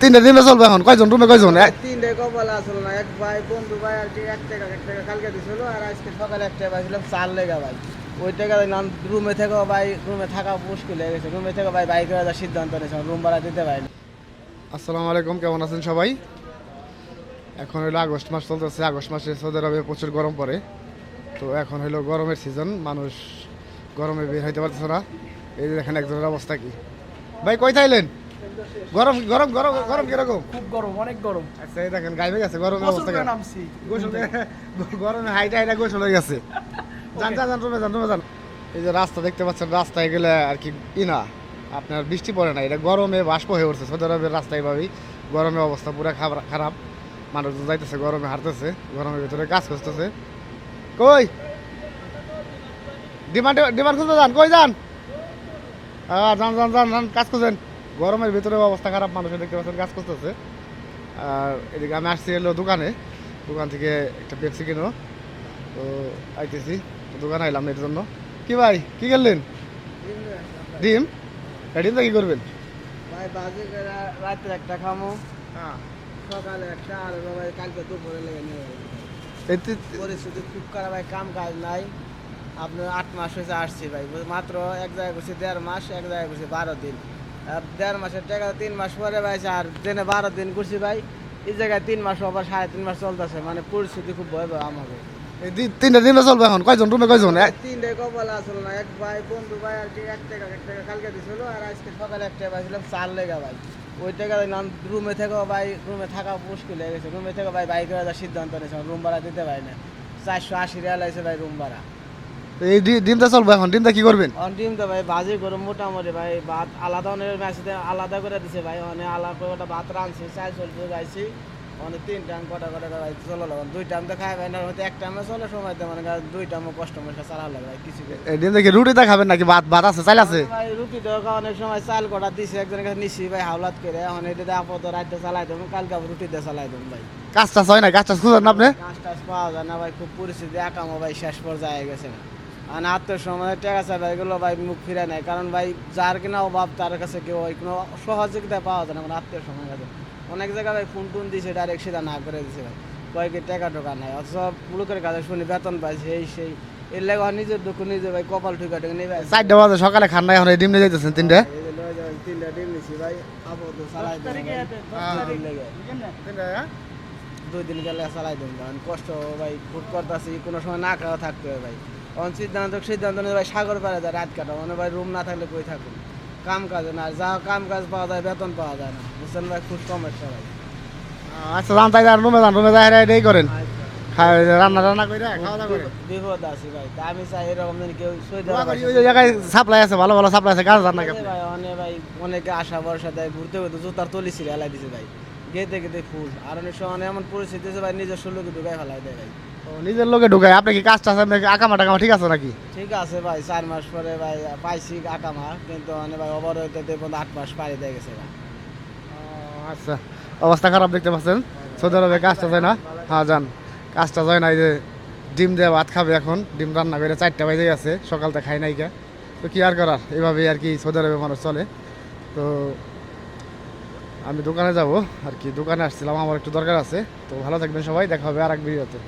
তিনটা দিনে চলবে এখন? কয়জন? রুমে কয়জন? তিনটে কপাল আসলো না এক ভাই বন্ধু ভাই আর কি এক টাকা এক টাকা কালকে দিছিল আর আজকে সকালে এক টাকা পাইছিলাম চার লেগা ভাই। ওই টাকা দিলাম রুমে থেকেও ভাই রুমে থাকা মুশকিল হয়ে গেছে। রুমে থেকে ভাই বাইক যাওয়ার সিদ্ধান্ত নিয়েছে রুম ভাড়া দিতে পারিনি। আসসালামু আলাইকুম কেমন আছেন সবাই? এখন হলো আগস্ট মাস চলতেছে। আগস্ট মাসে সৌদি আরবে প্রচুর গরম পড়ে। তো এখন হলো গরমের সিজন মানুষ গরমে বের হইতে পারতেছে না। এই দেখেন একজনের অবস্থা কি। ভাই কই থাইলেন গরম গরম গরম গরম কীরকম? খুব গরম অনেক গরম। আচ্ছা এই দেখেন গাইবে গেছে গরমের অবস্থা নামছি গোসল গরমে হাইটা হাইটা গোসল হয়ে গেছে। যান রুমে যান রুমে যান। এই যে রাস্তা দেখতে পাচ্ছেন রাস্তায় গেলে আর কি ই না আপনার বৃষ্টি পড়ে না এটা গরমে বাষ্প হয়ে উঠছে সৌদি আরবের রাস্তায় ভাবেই গরমে অবস্থা পুরো খারাপ। মানুষজন যাইতেছে গরমে হারতেছে গরমের ভিতরে কাজ করতেছে। কই? ডিমান্ড ডিমান্ড খুঁজতে যান কই যান? হ্যাঁ যান যান যান যান কাজ করছেন গরমের ভিতরে অবস্থা খারাপ মানুষের দেখতে পাচ্ছেন কাজ করতেছে। আর এদিকে আমি আসছি এলো দোকানে দোকান থেকে একটা পেপসি কিনো। তো আইতেছি দোকানে আইলাম এর জন্য। কি ভাই কি করলেন ডিম? এই ডিমটা কি করবেন? ভাই বাজে একটা খামো। হ্যাঁ। সকালে একটা আর ভাই কালকে দুপুরে লেগে নিয়ে পরিস্থিতি খুব খারাপ ভাই কাম কাজ নাই। আপনার আট মাস হয়েছে আসছি ভাই। মাত্র এক জায়গায় করছি দেড় মাস এক জায়গায় করছি বারো দিন। আর দেড় মাসের টাকা তিন মাস পরে ভাই আর ট্রেনে বারো দিন করছি ভাই এই জায়গায় তিন মাস আবার সাড়ে তিন মাস চলতেছে মানে পরিস্থিতি খুব ভয়াবহ আমাকে এই দি- তিনটা দিনে চলবে এখন? কয়জন? রুমে কয়জন? এ- তিনটে কপাল আসলো না এক ভাই বন্ধু ভাই আর কি এক টাকা এক টাকা কালকে দিছিল আর আজকে সকালে এক টাকা পাইছিলাম চার লেগা ভাই। ওই টাকা রুমে থেকেও ভাই রুমে থাকা মুশকিল হয়ে গেছে। রুমে থেকে ভাই বাইক সিদ্ধান্ত নিয়েছে রুম ভাড়া দিতে পারি না। চারশো আশি রিয়াল আছে ভাই রুম ভাড়া। এই ডিমটা চলবে এখন? ডিমটা কি করবেন? অন তো ভাই বাজে গরম মোটামুটি ভাই ভাত আলাদা অনেক ম্যাচ আলাদা করে দিছে ভাই অনেক আলাদা করে ভাত রাঁধছি চাল চলছে গাইছি অনেক তিন টাইম কটা কটা ভাই চলো লাগন দুই টাইম তো খাই ভাই না এক টাইমে চলে সময় তো মানে দুই টাইমে কষ্ট মশা চালা লাগে ভাই কিছু ডিমটা কি রুটিটা খাবেন নাকি ভাত? ভাত আছে চাল আছে? ভাই রুটি তো অনেক সময় চাল কটা দিছে একজনের কাছে নিছি ভাই হাওলাত করে এখন এটা আপাতত রাইতে চালাই দেবো কালকে আবার রুটি দিয়ে চালাই দেবো ভাই। কাজ টাজ হয় না? কাজ টাজ খুঁজেন না আপনি? কাজ টাজ পাওয়া যায় না ভাই খুব পরিস্থিতি একামো ভাই শেষ পর্যায়ে গেছে। না আর আত্মীয় সময় টাকা চাই ভাই এগুলো ভাই মুখ ফিরে নেয়। কারণ ভাই যার কিনা অভাব তার কাছে কেউ ওই কোনো সহযোগিতা পাওয়া যায় না মানে আত্মীয় সময় কাছে। অনেক জায়গায় ভাই ফোন টোন দিছে ডাইরেক্ট সেটা না করে দিছে ভাই। কয়েকে টাকা টোকা নাই অথচ লোকের কাছে শুনি বেতন পাইছে এই সেই। এর লাগে আমার নিজের দুঃখ নিজে ভাই কপাল ঠুকা ঠুকে নেই ভাই চারটা বাজে সকালে খান না এখন ডিম নিয়ে যাইতেছেন তিনটা? তিনটা ডিম নিছি ভাই আপাতত চালাই। দশ দিন লেগে। দুই দিন গেলে চালাই কারণ কষ্ট ভাই খুব করতেছি কোনো সময় না খাওয়া থাকতে হবে ভাই। তখন সিদ্ধান্ত সিদ্ধান্ত নিয়ে ভাই সাগর পাড়ে যায় রাত কাটা মানে ভাই রুম না থাকলে কই থাকুন? কাম কাজে না যা কাম কাজ পাওয়া যায় বেতন পাওয়া যায় না। বুঝছেন ভাই? খুব সমস্যা ভাই আচ্ছা যান তাই যান রুমে যান রুমে যাই এটাই করেন। রান্না রান্না করে খাওয়া দাওয়া করে বিপদ আছি ভাই। তা আমি চাই এরকম যেন কেউ ওই জায়গায় সাপ্লাই আছে ভালো ভালো সাপ্লাই আছে গাছ নাকি আপনি? ভাই অনেক ভাই অনেকে আশা ভরসা দেয় ঘুরতে ঘুরতে জুতার তলি ছিল এলাই দিছে ভাই। গেতে গেতে ফুল। আর অনেক সময় এমন পরিস্থিতি ভাই নিজস্ব লোকে ঢুকাই ফেলাই দেয় ভাই। নিজের লোকে ঢুকায়। আপনি কি কাজ আছে? আপনাকে আকামা টাকামা ঠিক আছে নাকি? ঠিক আছে ভাই চার মাস পরে ভাই পাইছি আকামা কিন্তু মানে ভাই ওভার হইতে আট মাস পাড়ি দিয়ে গেছে। আচ্ছা। অবস্থা খারাপ দেখতে পাচ্ছেন? সৌদি আরবে কাজটা যায় না? হ্যাঁ যান। কাজটা যায় না এই যে ডিম দিয়ে ভাত খাবে এখন। ডিম রান্না করে চারটা বাজে গেছে সকালটা খাই নাই কে। তো কী আর করার? এইভাবেই আর কি সৌদি আরবে মানুষ চলে। তো আমি দোকানে যাব আর কি। দোকানে আসছিলাম আমার একটু দরকার আছে। তো ভালো থাকবেন সবাই দেখা হবে আর এক ভিডিওতে।